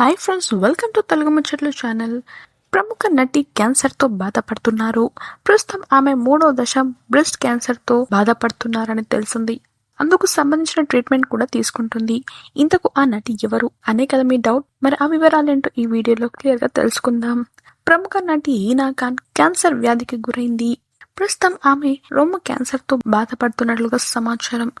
Hi friends welcome to Telugu ముచ్చట్లు channel ప్రముఖ నటి క్యాన్సర్తో బాధపడుతున్నారు. ప్రస్తుతం ఆమె మూడో దశ బ్రెస్ట్ క్యాన్సర్తో బాధపడుతున్నారని తెలిసింది. అందుకు సంబంధించిన ట్రీట్మెంట్ కూడా తీసుకుంటుంది. ఇంతకు ఆ నటి ఎవరు అనే కదా మీ డౌట్ మరి ఆ వివరాలేంటో ఈ వీడియోలో క్లియర్గా తెలుసుకుందాం. ప్రముఖ నటి హీనా ఖాన్ క్యాన్సర్ వ్యాధికి గురైంది. ప్రస్తుతం ఆమె రొమ్ము క్యాన్సర్తో బాధపడుతున్నట్లుగా సమాచారం.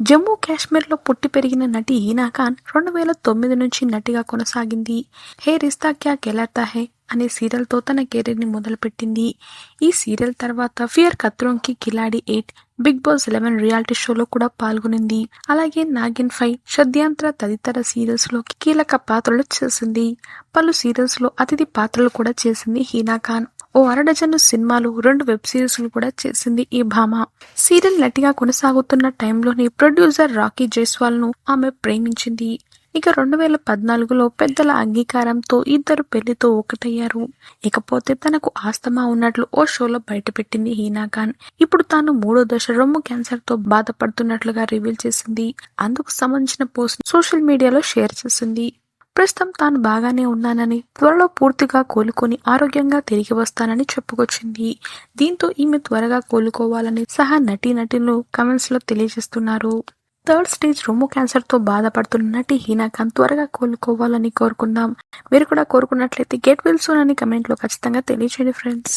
జమ్మూ కాశ్మీర్లో పుట్టి పెరిగిన నటి హీనా ఖాన్ రెండు వేల తొమ్మిది నుంచి నటిగా కొనసాగింది. హే రిస్తా క్యా కెలాతా హే అనే సీరియల్తో తన కెరీర్ని మొదలుపెట్టింది. ఈ సీరియల్ తర్వాత fear Khatron ki Khiladi eight Bigg Boss eleven reality షోలో కూడా పాల్గొనింది. అలాగే నాగిన్ ఫైవ్ షద్యాంత్ర తదితర సీరియల్స్లో కీలక పాత్రలు చేసింది. పలు సీరియల్స్లో అతిథి పాత్రలు కూడా చేసింది హీనా ఖాన్. ఓ అరడజను సినిమాలు రెండు వెబ్ సిరీస్లు కూడా చేసింది ఈ భామ. సీరియల్ నటిగా కొనసాగుతున్న టైంలోనే ప్రొడ్యూసర్ రాకీ జైస్వాల్ను ఆమె ప్రేమించింది. ఇక రెండు వేల పద్నాలుగులో పెద్దల అంగీకారంతో ఇద్దరు పెళ్ళితో ఒకటయ్యారు. ఇకపోతే తనకు ఆస్తమా ఉన్నట్లు ఓ షోలో బయటపెట్టింది హీనా ఖాన్ ఇప్పుడు తాను మూడో దశ రొమ్ము క్యాన్సర్తో బాధపడుతున్నట్లుగా రివీల్ చేసింది. అందుకు సంబంధించిన పోస్ట్ సోషల్ మీడియాలో షేర్ చేసింది. ప్రస్తుతం తాను బాగానే ఉన్నానని త్వరలో పూర్తిగా కోలుకొని ఆరోగ్యంగా తిరిగి వస్తానని చెప్పుకొచ్చింది. దీంతో ఈమె త్వరగా కోలుకోవాలని సహా నటీ నటులు కమెంట్స్లో తెలియజేస్తున్నారు. థర్డ్ స్టేజ్ రొమ్ము క్యాన్సర్తో బాధపడుతున్న నటి హీనాఖాన్ త్వరగా కోలుకోవాలని కోరుకుందాం. మీరు కూడా కోరుకున్నట్లయితే గెట్ వెల్ సూన్ అని కమెంట్లో ఖచ్చితంగా తెలియచేయండి ఫ్రెండ్స్